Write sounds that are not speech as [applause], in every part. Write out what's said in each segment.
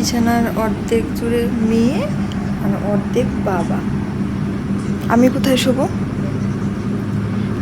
বিছানার অর্ধেক জুড়ে মেয়ে আর অর্ধেক বাবা। আমি কোথায় শোবো?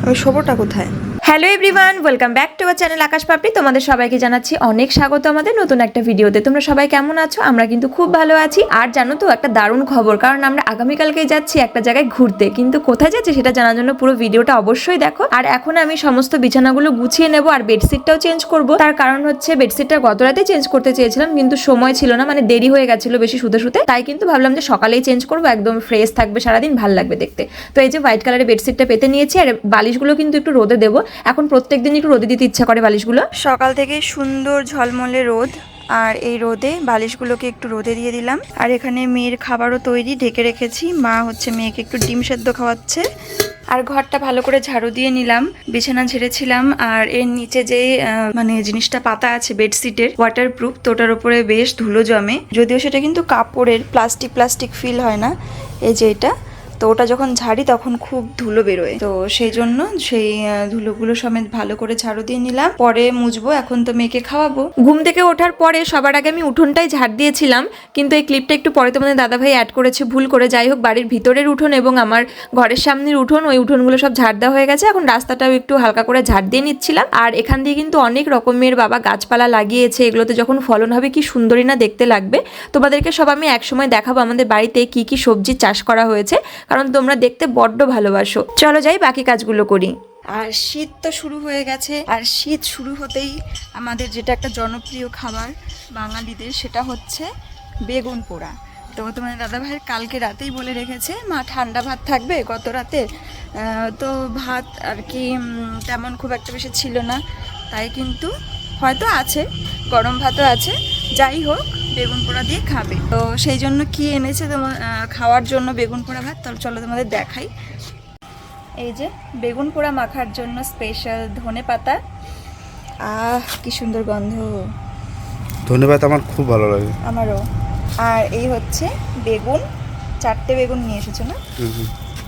আমি শোবোটা কোথায়? Hello everyone welcome back to our channel Akash Papri তোমাদের সবাইকে জানাচ্ছি অনেক স্বাগত আমাদের নতুন একটা ভিডিওতে। তোমরা সবাই কেমন আছো? আমরা কিন্তু খুব ভালো আছি। আর জানো তো, একটা দারুণ খবর, কারণ আমরা আগামীকালকেই যাচ্ছি একটা জায়গায় ঘুরতে। কিন্তু কোথায় যাচ্ছি সেটা জানার জন্য পুরো ভিডিওটা অবশ্যই দেখো। আর এখন আমি সমস্ত বিছানাগুলো গুছিয়ে নেব আর বেডশিটটাও চেঞ্জ করব। তার কারণ হচ্ছে বেডশিটটা গত রাতে চেঞ্জ করতে চেয়েছিলাম, কিন্তু সময় ছিল না মানে দেরি হয়ে গেছিল বেশি শুতে শুতে। তাই কিন্তু ভাবলাম যে সকালেই চেঞ্জ করব, একদম ফ্রেশ থাকবে সারাদিন, ভালো লাগবে দেখতে। তো এই যে হোয়াইট কালারের বেডশিটটা পেতে নিয়েছি, আর বালিশগুলো কিন্তু একটু রোদে দেবো। এখন প্রত্যেক দিন একটু রোদে দিতে ইচ্ছা করে বালিশগুলো? সকাল থেকে সুন্দর ঝলমলে রোদ, আর এই রোদে বালিশগুলোকে একটু রোদে দিয়ে দিলাম। আর এখানে মেয়ের খাবারও তৈরি, ঢেকে রেখেছি। মা হচ্ছে মেয়েকে একটু ডিম সেদ্ধ খাওয়াচ্ছে। আর ঘরটা ভালো করে ঝাড়ু দিয়ে নিলাম, বিছানা ঝেড়েছিলাম। আর এর নিচে যে মানে জিনিসটা পাতা আছে বেডশিটের ওয়াটার প্রুফ তো ওটার উপরে বেশ ধুলো জমে। যদিও সেটা কিন্তু কাপড়ের প্লাস্টিক প্লাস্টিক ফিল হয় না। এই যে এটা। তো ওটা যখন ঝাড়ি তখন খুব ধুলো বেরোয়। তো সেই জন্য সেই ধুলোগুলো সমেত ভালো করে ঝাড়ু দিয়ে নিলাম। পরে মুছবো, এখন তো মেয়েকে খাওয়াবো। ঘুম থেকে ওঠার পরে সবার আগে আমি উঠোনটাই ঝাড় দিয়েছিলাম, কিন্তু এই ক্লিপটা একটু পরে তোমাদের দাদাভাই অ্যাড করেছে, ভুল করে। যাই হোক, বাড়ির ভিতরের উঠোন এবং আমার ঘরের সামনের উঠোন, ওই উঠোনগুলো সব ঝাড় দেওয়া হয়ে গেছে। এখন রাস্তাটাও একটু হালকা করে ঝাড় দিয়ে নিচ্ছিলাম। আর এখান দিয়ে কিন্তু অনেক রকমের বাবা গাছপালা লাগিয়েছে, এগুলোতে যখন ফলন হবে কি সুন্দরী না দেখতে লাগবে। তোমাদেরকে সব আমি একসময় দেখাবো আমাদের বাড়িতে কি কি সবজি চাষ করা হয়েছে। কারণ তোমরা দেখতে বড্ড ভালোবাসো। চলো যাই বাকি কাজগুলো করি। আর শীত তো শুরু হয়ে গেছে। আর শীত শুরু হতেই আমাদের যেটা একটা জনপ্রিয় খাবার বাঙালিদের সেটা হচ্ছে বেগুন পোড়া। তো তোমার দাদা ভাইয়ের কালকে রাতেই বলে রেখেছে, মা, ঠান্ডা ভাত থাকবে? গত রাতে তো ভাত আর কি তেমন খুব একটা বেশি ছিল না। তাই কিন্তু হয়তো আছে গরম ভাতও আছে যাই হোক বেগুন পোড়া দিয়ে খাবে। তো সেই জন্য কি এনেছে তোমার খাওয়ার জন্য বেগুন পোড়া ভাত? তাহলে চলো তোমাদের দেখাই। এই যে বেগুন পোড়া মাখার জন্য স্পেশাল ধনে পাতা। আহ কি সুন্দর গন্ধ। ধন্যবাদ আমার খুব ভালো লাগে। আমারও। আর এই হচ্ছে বেগুন চারটে বেগুন নিয়ে এসেছ না?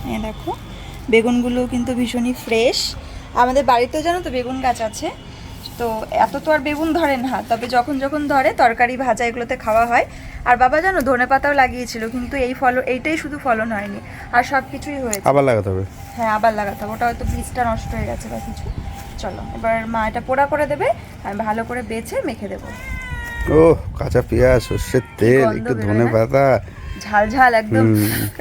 হ্যাঁ দেখো বেগুনগুলো কিন্তু ভীষণই ফ্রেশ আমাদের বাড়িতেও জানো তো বেগুন গাছ আছে? তো এত তো আর বেগুন ধরে না তবে যখন যখন ধরে তরকারি ভাজা এগুলোতে খাওয়া হয়। আর বাবা জানো ধনে পাতাও লাগিয়েছিল কিন্তু এই ফল এইটাই শুধু ফলন হয়নি আর সব কিছুই হয়েছে। আবার লাগাতে হবে? হ্যাঁ আবার লাগাতে হবে ওটা হয়তো বীজটা নষ্ট হয়ে গেছে বা কিছু। চলো এবার মা এটা পোড়া করে দেবে আমি ভালো করে বেছে মেখে দেবো। ও কাঁচা পেঁয়াজ সর্ষের তেল একটু ধনে পাতা ঝাল ঝাল একদম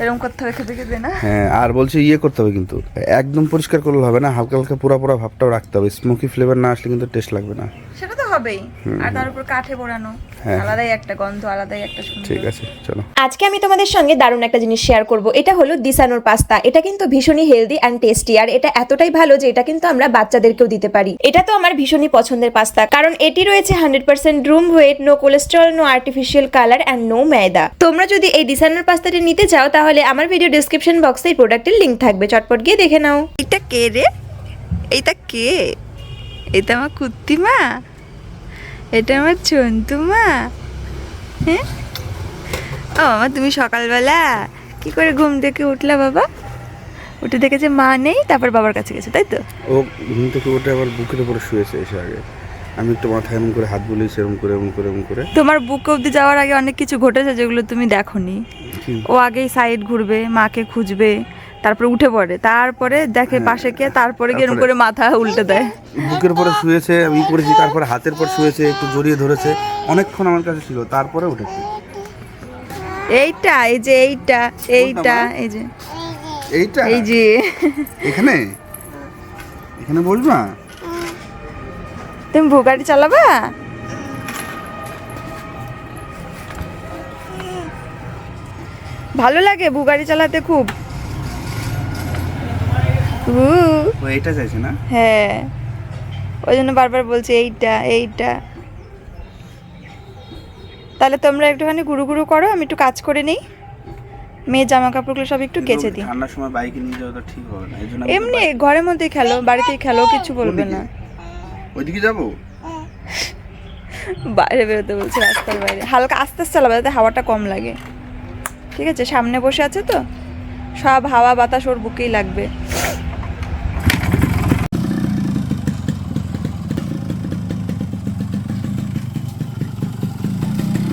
এরকম করতে হবে খেতে খেতে না? হ্যাঁ আর বলছি ইয়ে করতে হবে কিন্তু একদম পরিষ্কার করলে হবে না হালকা হালকা পুরা পুরা ভাবটাও রাখতে হবে স্মোকি ফ্লেভার না আসলে কিন্তু টেস্ট লাগবে না। সেটা হবেই। আর তার উপর কাঠে পোড়ানো হ্যাঁ। আলাদাই একটা গন্ধ আলাদাই একটা ঠিক আছে চলো। আজকে আমি তোমাদের সঙ্গে দারুণ একটা জিনিস শেয়ার করব। এটা হলো দিসানোর পাস্তা। এটা কিন্তু ভীষণই হেলদি অ্যান্ড টেস্টি আর এটা এতটাই ভালো যে এটা কিন্তু আমরা বাচ্চাদেরকেও দিতে পারি। এটা তো আমার ভীষণই পছন্দের পাস্তা কারণ এটি রয়েছে hundred percent whole wheat no cholesterol no artificial colour and no maida তোমরা যদি এই দিসানোর পাস্তাটি নিতে চাও তাহলে আমার ভিডিও ডিসক্রিপশন বক্সে এই প্রোডাক্টের লিঙ্ক থাকবে। চটপট গিয়ে দেখে নাও। এটা কে রে? এইটা কে? এটা আমার কুত্তি মা এটা আমার চন্তু মা। হ্যাঁ? ও মামা তুমি সকালবেলা কি করে ঘুম থেকে উঠলা বাবা? উঠে দেখেছে মা নেই তারপর বাবার কাছে গেছে তাই তো? ও ঘুম থেকে উঠে আবার বুকের উপরে শুয়েছে এসে আগে। আমি একটু মাথায় এমন করে হাত বুলিয়েছি এরকম করে এমন করে এমন করে। তোমার বুক অবধি যাওয়ার আগে অনেক কিছু ঘটেছে যেগুলো তুমি দেখোনি? ও আগেই সাইড ঘুরবে মাকে খুঁজবে তারপরে উঠে পড়ে। তারপরে দেখে পাশে কে তারপরে গিয়ে করে মাথা উল্টে দেয়। বুকের পরে শুয়েছে আমি করেছি তারপরে হাতের পর শুয়েছে একটু জড়িয়ে ধরেছে অনেকক্ষণ আমার কাছে ছিল তারপরে উঠেছে। এইটা এই যে এইটা এইটা এই যে। এইটা? এই যে। এখানে? এখানে বসবা? তুমি ভোগাড়ি চালাবা? ভালো লাগে বুগাড়ি চালাতে খুব। ও এইটা চাইছে না? হ্যাঁ। ওই জন্য বারবার বলছি এইটা এইটা। তাহলে তোমরা একটুখানি গুরু গুরু করো আমি একটু কাজ করে নিই। মেয়ে জামা কাপড়গুলো সব একটু কেচে দিই। ঠান্ডার সময় বাইকে নিয়ে যাওয়া তো ঠিক হবে না এমনি ঘরের মধ্যেই খেলো বাড়িতেই খেলো কিছু বলবে না। ওইদিকে যাব? বাইরে বেরোতে বলছে রাস্তার বাইরে। হালকা আস্তে আস্তে চালাবে যাতে হাওয়াটা কম লাগে। ঠিক আছে সামনে বসে আছে তো? সব হাওয়া বাতাস ওর বুকেই লাগবে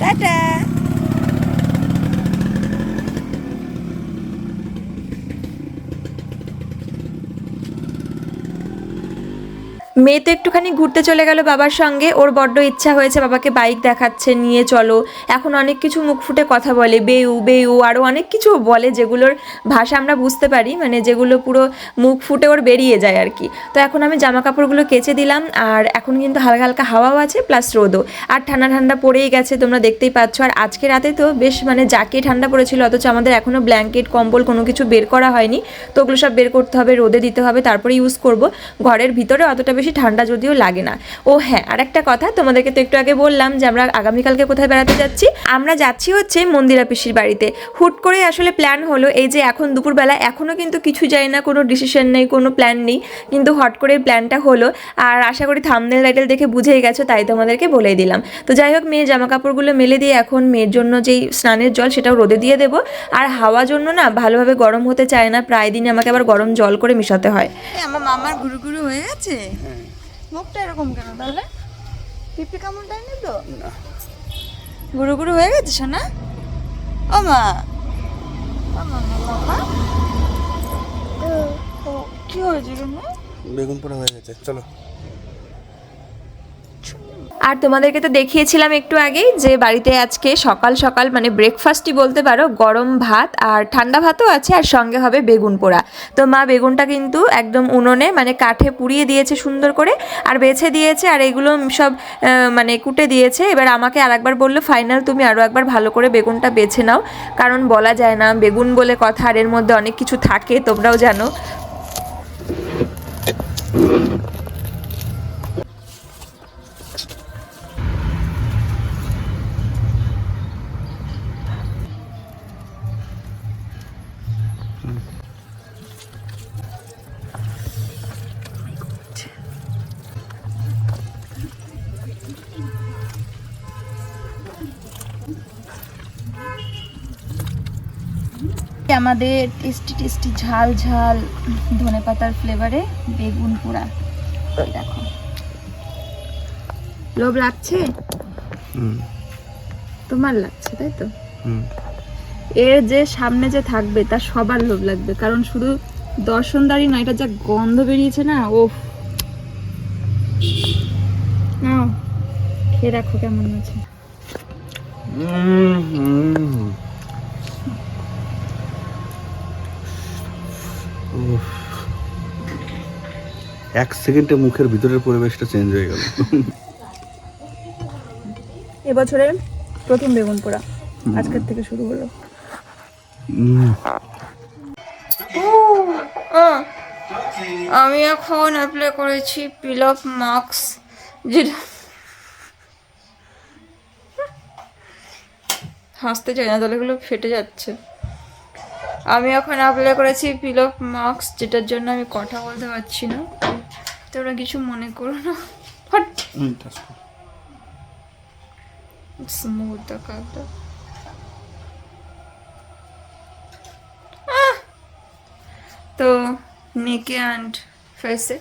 টাটা মেয়ে তো একটুখানি ঘুরতে চলে গেল বাবার সঙ্গে। ওর বড্ড ইচ্ছা হয়েছে বাবাকে বাইক দেখাচ্ছে, নিয়ে চলো। এখন অনেক কিছু মুখ ফুটে কথা বলে, বেউ বেউ আরও অনেক কিছু বলে যেগুলোর ভাষা আমরা বুঝতে পারি মানে যেগুলো পুরো মুখ ফুটে ওর বেরিয়ে যায় আর কি। তো এখন আমি জামা কাপড়গুলো কেচে দিলাম, আর এখন কিন্তু হালকা হালকা হাওয়াও আছে প্লাস রোদও। আর ঠান্ডা ঠান্ডা পড়েই গেছে, তোমরা দেখতেই পাচ্ছ। আর আজকে রাতে তো বেশ মানে যাকে ঠান্ডা পড়েছিল, অথচ আমাদের এখনও ব্ল্যাঙ্কেট কম্বল কোনো কিছু বের করা হয়নি, তো ওগুলো সব বের করতে হবে, রোদে দিতে হবে, তারপরে ইউজ করব। ঘরের ভিতরে অতটা বেশি ঠান্ডা যদিও লাগে না। ও হ্যাঁ আর একটা কথা তোমাদেরকে তো একটু আগে বললাম যে আমরা আগামীকালকে কোথায় বেড়াতে যাচ্ছি? আমরা যাচ্ছি হচ্ছে মন্দিরা পিসির বাড়িতে। হুট করে আসলে প্ল্যান হলো এই যে এখন দুপুরবেলা এখনও কিন্তু কিছু যায় না কোনো ডিসিশন নেই কোনো প্ল্যান নেই কিন্তু হট করে প্ল্যানটা হলো। আর আশা করি থামনেল টাইটেল দেখে বুঝেই গেছো তাই তোমাদেরকে বলেই দিলাম। তো যাই হোক মেয়ে জামা কাপড়গুলো মেলে দিয়ে এখন মেয়ের জন্য যেই স্নানের জল সেটাও রোদে দিয়ে দেবো। আর হাওয়া জন্য না ভালোভাবে গরম হতে চায় না প্রায় দিনে আমাকে আবার গরম জল করে মিশাতে হয়। আমার মামার গুরু গুরু হয়ে গেছে? মুখটা এরকম কেন তাহলে? পিপি কামড় দেয়নি তো গুরু গুরু হয়ে গেছে সোনা? ও মা। কি হয়েছে বেগুন পোড়া হয়ে গেছে চলো। আর তোমাদেরকে তো দেখিয়েছিলাম একটু আগেই যে বাড়িতে আজকে সকাল সকাল মানে ব্রেকফাস্টই বলতে পারো, গরম ভাত আর ঠান্ডা ভাতও আছে আর সঙ্গে হবে বেগুন পোড়া। তো মা বেগুনটা কিন্তু একদম উনুনে মানে কাঠে পুড়িয়ে দিয়েছে সুন্দর করে আর বেছে দিয়েছে আর এগুলো সব মানে কুটে দিয়েছে। এবার আমাকে আর একবার বলল, ফাইনাল তুমি আরও একবার ভালো করে বেগুনটা বেছে নাও। কারণ বলা যায় না, বেগুন বলে কথা আর এর মধ্যে অনেক কিছু থাকে, তোমরাও জানো। আমাদের টেস্টি টেস্টি ঝাল ঝাল ধনে পাতার ফ্লেভারে বেগুন পোড়া। দেখো। লোভ লাগছে? তোমার লাগছে তাই তো? হুম। এর যে সামনে যে থাকবে তার সবার লোভ লাগবে। কারণ শুধু দর্শনদারি নয় এটা যা গন্ধ বেরিয়েছে না ও নাও খেয়ে রাখো কেমন আছে এক সেকেন্ডে মুখের ভিতরের পরিবেশটা চেঞ্জ হয়ে গেল। এবছরের প্রথম বেগুন পোড়া আজকের থেকে শুরু হলো। আমি এখন অ্যাপ্লাই করেছি পিল অফ মার্কস যেটা হাসতে চাই না তাহলে এগুলো ফেটে যাচ্ছে। আমি এখন অ্যাপ্লাই করেছি পিল অফ মার্কস যেটার জন্য আমি কথা বলতে পারছি না। তোমরা কিছু মনে করো না। হট। স্মুথ তো নেকে অ্যান্ড ফেসে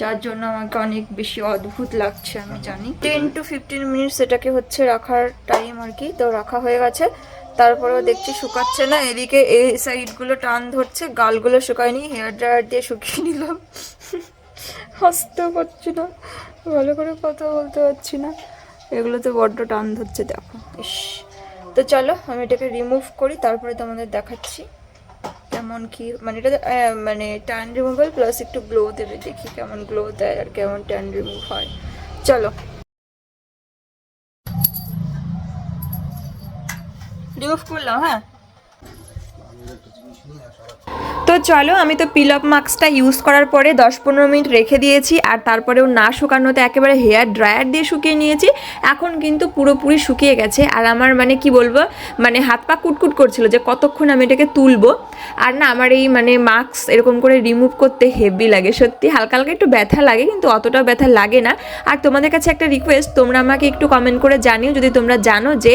যার জন্য আমাকে অনেক বেশি অদ্ভুত লাগছে, আমি জানি। টেন টু ফিফটিন মিনিটস এটাকে হচ্ছে রাখার টাইম আর কি। তো রাখা হয়ে গেছে। তারপরেও দেখছি শুকাচ্ছে না, এদিকে এই সাইডগুলো টান ধরছে, গালগুলো শুকায়নি হেয়ার ড্রায়ার দিয়ে শুকিয়ে নিলাম। হাসতেও পারছি না, ভালো করে কথা বলতে পারছি না। এগুলোতে বড্ড টান ধরছে, দেখো। ইস। তো চলো, আমি এটাকে রিমুভ করি, তারপরে তোমাদের দেখাচ্ছি। কেমন কি মানে এটা মানে ট্যান রিমুভাল প্লাস একটু গ্লো দেবে, দেখি কেমন গ্লো দেয় আর কেমন ট্যান রিমুভ হয়। চলো। রিমুভ করলাম হ্যাঁ? তো চলো, আমি তো পিল অফ মাস্কটা ইউজ করার পরে দশ পনেরো মিনিট রেখে দিয়েছি, আর তারপরেও না শুকানোতে একেবারে হেয়ার ড্রায়ার দিয়ে শুকিয়ে নিয়েছি। এখন কিন্তু পুরোপুরি শুকিয়ে গেছে, আর আমার মানে কি বলব মানে হাত পা কুটকুট করছিল যে কতক্ষণ আমি এটাকে তুলবো। আর না, আমার এই মানে মাস্ক এরকম করে রিমুভ করতে হেভি লাগে, সত্যি হালকা হালকা একটু ব্যথা লাগে, কিন্তু অতটাও ব্যথা লাগে না। আর তোমাদের কাছে একটা রিকোয়েস্ট তোমরা আমাকে একটু কমেন্ট করে জানিও, যদি তোমরা জানো যে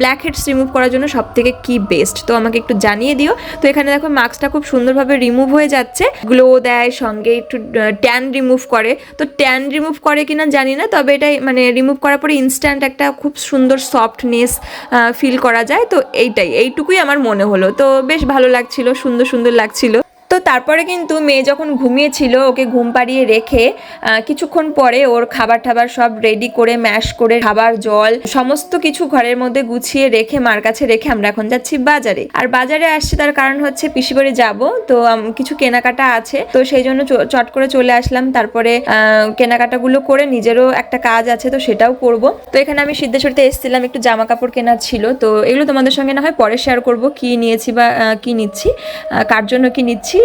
ব্ল্যাক হেডস রিমুভ করার জন্য সব থেকে কি বেস্ট তো আমাকে একটু জানিয়ে দিও। তো এখানে দেখো মাস্কটা খুব সুন্দরভাবে রিমুভ হয়ে যাচ্ছে। গ্লো দেয়, সঙ্গে একটু ট্যান রিমুভ করে। তো ট্যান রিমুভ করে কিনা জানি না, তবে এটা মানে রিমুভ করার পরে ইনস্ট্যান্ট একটা খুব সুন্দর সফটনেস ফিল করা যায়। তো এইটাই, এইটুকুই আমার মনে হলো। তো বেশ ভালো লাগছিল, সুন্দর সুন্দর লাগছিল। তো তারপরে কিন্তু মেয়ে যখন ঘুমিয়েছিল, ওকে ঘুম পাড়িয়ে রেখে কিছুক্ষণ পরে ওর খাবার টাবার সব রেডি করে ম্যাশ করে, খাবার, জল, সমস্ত কিছু ঘরের মধ্যে গুছিয়ে রেখে মার কাছে রেখে আমরা এখন যাচ্ছি বাজারে। আর বাজারে আসছি তার কারণ হচ্ছে পিসি বাড়ি যাব, তো কিছু কেনাকাটা আছে। তো সেই জন্য চট করে চলে আসলাম। তারপরে কেনাকাটাগুলো করে নিজেরও একটা কাজ আছে, তো সেটাও করব। তো এখানে আমি সিদ্ধেশ্বরীতে এসেছিলাম, একটু জামা কাপড় কেনার ছিল। তো এগুলো তোমাদের সঙ্গে না হয় পরে শেয়ার করব, কি নিয়েছি বা কি নিচ্ছি কার জন্য কি নিচ্ছি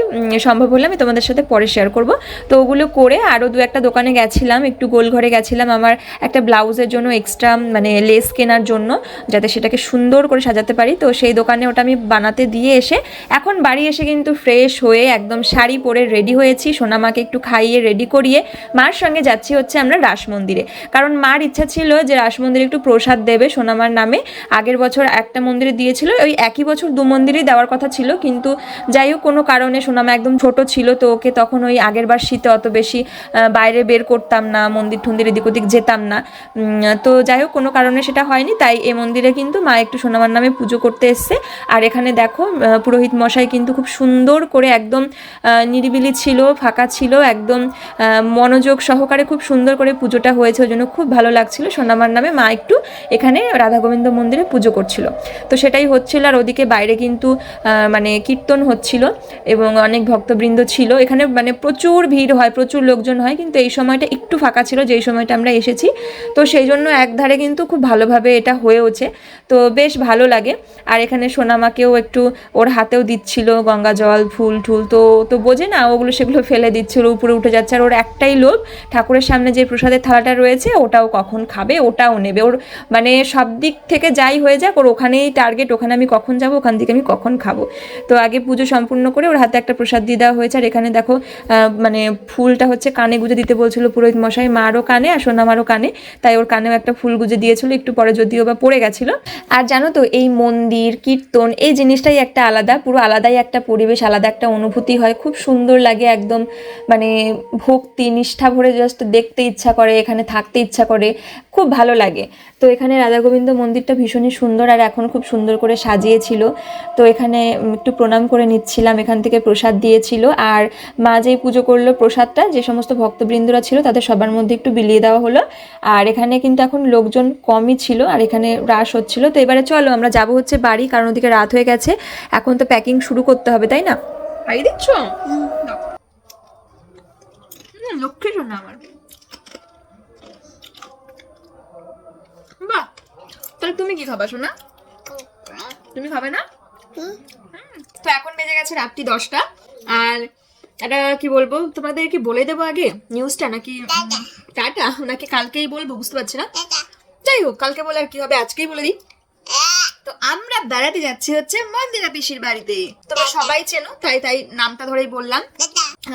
সম্ভব হলে আমি তোমাদের সাথে পরে শেয়ার করব। তো ওগুলো করে আরও দু একটা দোকানে গেছিলাম, একটু গোল ঘরে গেছিলাম আমার একটা ব্লাউজের জন্য এক্সট্রা মানে লেস কেনার জন্য, যাতে সেটাকে সুন্দর করে সাজাতে পারি। তো সেই দোকানে ওটা আমি বানাতে দিয়ে এসে, এখন বাড়ি এসে কিন্তু ফ্রেশ হয়ে একদম শাড়ি পরে রেডি হয়েছি। সোনামাকে একটু খাইয়ে রেডি করিয়ে, মার সঙ্গে যাচ্ছি হচ্ছে আমরা রাস মন্দিরে। কারণ মার ইচ্ছা ছিল যে রাস মন্দিরে একটু প্রসাদ দেবে সোনামার নামে। আগের বছর একটা মন্দিরে দিয়েছিল, ওই একই বছর দু মন্দিরেই দেওয়ার কথা ছিল। কিন্তু যাই হোক, কোনো কারণে সোনামা একদম ছোট ছিল, তো ওকে তখন ওই আগের বার শীতে অত বেশি বাইরে বের করতাম না, মন্দির টন্দির এদিক ওদিক যেতাম না। তো যাই হোক, কোনো কারণে সেটা হয়নি, তাই এই মন্দিরে কিন্তু মা একটু সোনামার নামে পুজো করতে এসছে। আর এখানে দেখো পুরোহিত মশাই কিন্তু খুব সুন্দর করে একদম নিরিবিলি ছিল, ফাঁকা ছিল, একদম মনোযোগ সহকারে খুব সুন্দর করে পুজোটা হয়েছে, ওই জন্য খুব ভালো লাগছিল। সোনামার নামে মা একটু এখানে রাধা গোবিন্দ মন্দিরে পুজো করছিল। তো সেটাই হচ্ছিল, আর ওদিকে বাইরে কিন্তু মানে কীর্তন হচ্ছিল এবং অনেক ভক্তবৃন্দ ছিল। এখানে মানে প্রচুর ভিড় হয়, প্রচুর লোকজন হয়, কিন্তু এই সময়টা একটু ফাঁকা ছিল যেই সময়টা আমরা এসেছি। তো সেই জন্য একধারে কিন্তু খুব ভালোভাবে এটা হয়েওছে তো বেশ ভালো লাগে। আর এখানে সোনামাকেও একটু ওর হাতেও দিচ্ছিল গঙ্গা জল, ফুল টুল। তো তো বোঝে না, ওগুলো সেগুলো ফেলে দিচ্ছিল, উপরে উঠে যাচ্ছে। আর ওর একটাই লোভ, ঠাকুরের সামনে যে প্রসাদের থালাটা রয়েছে, ওটাও কখন খাবে, ওটাও নেবে। ওর মানে সব দিক থেকে যাই হয়ে যাক, ওর ওখানেই টার্গেট ওখানে আমি কখন যাব, ওখান থেকে আমি কখন খাব। তো আগে পুজো সম্পূর্ণ করে ওর হাতে একটা প্রসাদ দিয়ে দেওয়া হয়েছে। আর এখানে দেখো মানে ফুলটা হচ্ছে কানে গুজে দিতে বলছিল পুরোহিত মশাই। মারও কানে আর সোনামারও কানে। তাই ওর কানেও একটা ফুল গুজে দিয়েছিল, একটু পরে যদিও বা পড়ে গেছিল। আর জানো তো, এই মন্দির, কীর্তন, এই জিনিসটাই একটা আলাদা, পুরো আলাদাই একটা পরিবেশ, আলাদা একটা অনুভূতি হয়। খুব সুন্দর লাগে একদম মানে ভক্তি, নিষ্ঠা ভরে জাস্ট দেখতে ইচ্ছা করে, এখানে থাকতে ইচ্ছা করে। খুব ভালো লাগে। তো এখানে রাধা গোবিন্দ মন্দিরটা ভীষণই সুন্দর আর এখন খুব সুন্দর করে সাজিয়েছিল। তো এখানে একটু প্রণাম করে নিচ্ছিলাম এখান থেকে প্রসাদ দিয়েছিল। আর মা যেই পুজো করল প্রসাদটা যে সমস্ত ভক্তবৃন্দরা ছিল তাদের সবার মধ্যে একটু বিলিয়ে দেওয়া হলো। আর এখানে কিন্তু এখন লোকজন কমই ছিল আর এখানে রাস হচ্ছিল। তো এবারে চলো আমরা যাব হচ্ছে বাড়ি কারণ ওদিকে রাত হয়ে গেছে। এখন তো প্যাকিং শুরু করতে হবে তাই না? লক্ষ্মী আমার। তাহলে তুমি কি খাবা সোনা? তুমি খাবে না? তো এখন বেজে গেছে রাত্রি দশটা। আর এটা কি বলব তোমাদের কি বলে দেবো আগে নিউজটা নাকি? টাটা। নাকি কালকেই বলব বুঝতে পারছি না? যাই হোক কালকে বলে আর কি হবে আজকেই বলে দিই। তো আমরা বেড়াতে যাচ্ছি হচ্ছে মন্দিরা পিসির বাড়িতে। তোমরা সবাই চেনো তাই তাই নামটা ধরেই বললাম।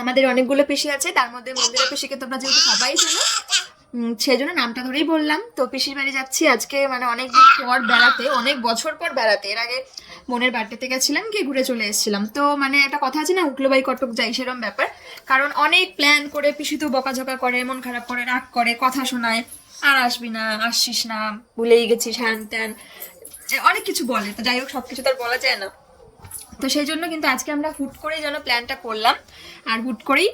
আমাদের অনেকগুলো পিসি আছে তার মধ্যে মন্দিরা পিসিকে তোমরা যেহেতু সবাই চেনো সেই জন্য নামটা ধরেই বললাম। তো পিসির বাড়ি যাচ্ছি আজকে মানে অনেকদিন পর বেড়াতে, অনেক বছর পর বেড়াতে। এর আগে বোনের বাড়িতে গেছিলাম, গিয়ে ঘুরে চলে এসেছিলাম। তো মানে একটা কথা আছে না উকলো বাই কটক যাই সেরকম ব্যাপার। কারণ অনেক প্ল্যান করে পিসি তো বকাঝকা করে, মন খারাপ করে, রাগ করে, কথা শোনায়। আর আসবি না, আসছিস না, ভুলেই গেছিস হ্যান ত্যান। অনেক কিছু বলে, তো যাই হোক, সবকিছু তো আর বলা যায় না। তো সেই জন্য কিন্তু আজকে আমরা হুট করেই যেন প্ল্যানটা করলাম। আর হুট করেই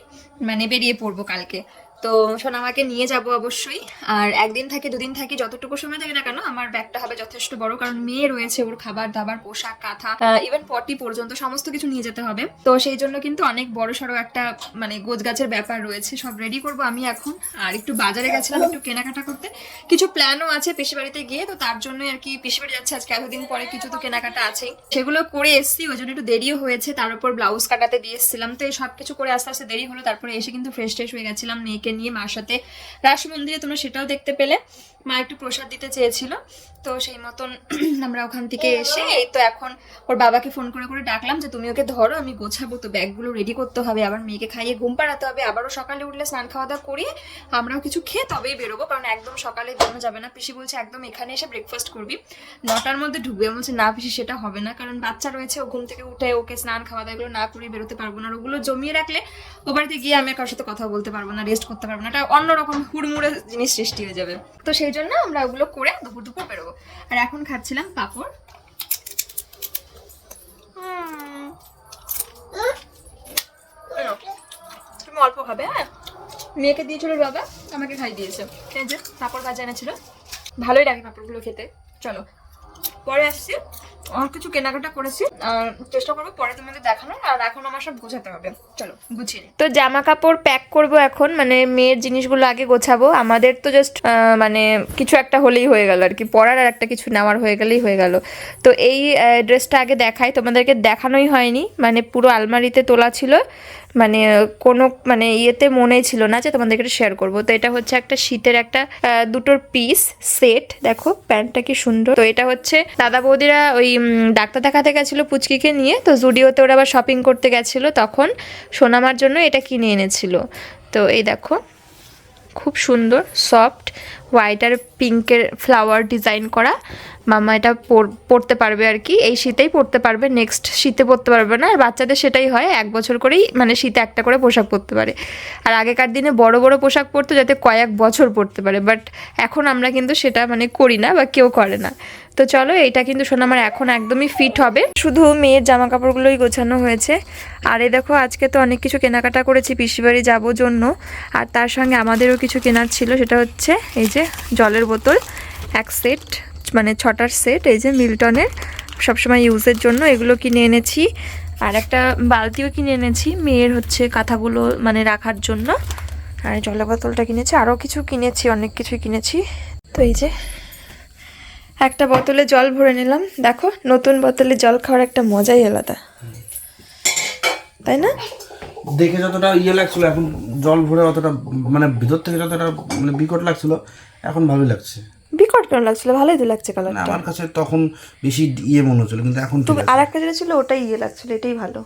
মানে বেরিয়ে পড়ব কালকে। তো সোনামাকে নিয়ে যাব অবশ্যই। আর একদিন থাকি, দুদিন থাকি, যতটুকু সময় থাকে না কেন, আমার ব্যাগটা হবে যথেষ্ট বড়, কারণ মেয়ে রয়েছে ওর খাবার দাবার, পোশাক, কাঁথা ইভেন পটি পর্যন্ত সমস্ত কিছু নিয়ে যেতে হবে। তো সেই জন্য কিন্তু অনেক বড় সড়ো একটা মানে গোছগাছের ব্যাপার রয়েছে, সব রেডি করব আমি এখন। আর একটু বাজারে গেছিলাম একটু কেনাকাটা করতে। কিছু প্ল্যানও আছে পিসি বাড়িতে গিয়ে, তো তার জন্যই আর কি পিসি বাড়ি যাচ্ছে আজকে, এতদিন পরে কিছু তো কেনাকাটা আছেই। সেগুলো করে এসেছি, ওই জন্য একটু দেরিও হয়েছে, তার উপর ব্লাউজ কাটাতে দিয়ে এসেছিলাম। তো এই সব কিছু করে আস্তে আস্তে দেরি হলো, তারপরে এসে কিন্তু ফ্রেশ ট্রেশ হয়ে গেছিলাম, মেয়েকে নিয়ে মার সাথে রাস মন্দিরে তোমরা সেটাও দেখতে পেলে। মা একটু প্রসাদ দিতে চেয়েছিল। তো সেই মতন [clears throat] আমরা ওখান থেকে এসে এই তো এখন ওর বাবাকে ফোন করে করে ডাকলাম যে তুমি ওকে ধরো আমি গোছাবো তো ব্যাগগুলো রেডি করতে হবে আবার মেয়েকে খাইয়ে ঘুম পাড়াতে হবে আবারও সকালে উঠলে স্নান খাওয়া দাওয়া করিয়ে আমরাও কিছু খেয়ে তবেই বেরোবো কারণ একদম সকালে বেরোনো যাবে না। পিসি বলছে একদম এখানে এসে ব্রেকফাস্ট করবি। নটার মধ্যে ঢুকবে। বলছে না পিসি সেটা হবে না কারণ বাচ্চা রয়েছে ও ঘুম থেকে উঠে ওকে স্নান খাওয়া দাওয়া এগুলো না করে বেরোতে পারব না। আর ওগুলো জমিয়ে রাখলে ও বাড়িতে গিয়ে আমি কারোর সাথে কথা বলতে পারব না রেস্ট করতে পারব না। এটা অন্যরকম হুড়মুড়ে জিনিস সৃষ্টি হয়ে যাবে। তো সেই জন্য আমরা ওগুলো করে দুপুর দুপুর বেরোবো। আর এখন খাচ্ছিলাম পাঁপড়। তুমি অল্প খাবে হ্যাঁ? মেয়েকে দিয়েছিল বাবা আমাকে খাই দিয়েছে। এই যে পাঁপড় ভাজা এনেছিল। ভালোই লাগে পাঁপড়গুলো খেতে। চলো পরে আসছি। আর কিছু কেনাকাটা করেছি। চেষ্টা করব পরে তোমাদের দেখানোর, আর এখন আমার সব গোছাতে হবে। চলো, গুছিয়ে তো জামা কাপড় প্যাক করব এখন মানে মেয়ের জিনিসগুলো আগে গোছাবো। আমাদের তো জাস্ট মানে কিছু একটা হলেই হয়ে গেল আর কি। পরার আর একটা কিছু নেওয়ার হয়ে গেলেই হয়ে গেল। তো এই ড্রেসটা আগে দেখাই। তোমাদেরকে দেখানোই হয়নি মানে পুরো আলমারিতে তোলা ছিল। মানে কোনো মানে ইয়েতে মনে ছিল না যে তোমাদেরকে শেয়ার করব। তো এটা হচ্ছে একটা শীতের একটা দুটোর পিস সেট দেখো প্যান্টটা কি সুন্দর। তো এটা হচ্ছে দাদা বৌদিরা ওই ডাক্তার দেখাতে গেছিল পুচকিকে নিয়ে, তো জুডিওতে ওরা আবার শপিং করতে গেছিল, তখন সোনামার জন্য এটা কিনে এনেছিল। তো এই দেখো, খুব সুন্দর সফট হোয়াইট আর পিঙ্কের ফ্লাওয়ার ডিজাইন করা। মামা এটা পরতে পারবে আর কি। এই শীতেই পরতে পারবে, নেক্সট শীতে পরতে পারবে না। আর বাচ্চাদের সেটাই হয়, এক বছর করেই মানে শীতে একটা করে পোশাক পরতে পারে। আর আগেকার দিনে বড় বড় পোশাক পরতো যাতে কয়েক বছর পরতে পারে। বাট এখন আমরা কিন্তু সেটা মানে করি না বা কেউ করে না। তো চলো এটা কিন্তু শোনা, আমার এখন একদমই ফিট হবে। শুধু মেয়ের জামা কাপড়গুলোই গোছানো হয়েছে। আর এই দেখো, আজকে তো অনেক কিছু কেনাকাটা করেছি, পিসিবাড়ি যাব জন্য। আর তার সঙ্গে আমাদেরও কিছু কেনার ছিল, সেটা হচ্ছে এই যে জলের বোতল, এক সেট মানে ছটার সেট, এই যে মিল্টনের, সবসময় ইউজের জন্য এগুলো কিনে এনেছি। আর একটা বালতিও কিনে এনেছি, মেয়ের হচ্ছে কাঁথাগুলো মানে রাখার জন্য। আর জলের বোতলটা কিনেছি, আরও কিছু কিনেছি, অনেক কিছুই কিনেছি। তো এই যে একটা বোতলে জল ভরে নিলাম। দেখো, নতুন বোতলে জল খাওয়ার একটা মজাই আলাদা। তাই না? দেখে যতটা ইয়ে লাগছিল এখন জল ভরে অতটা মানে ভিতর থেকে যতটা মানে বিকট লাগছিল এখন ভালোই লাগছে। বিকট কেন লাগছিল? ভালোই তো লাগছে কালারটা আমার কাছে তখন বেশি ইয়ে মনে হচ্ছিল কিন্তু এখন তুমি আর একটা যেটা ছিল ওটাই ইয়ে লাগছিল এটাই ভালো।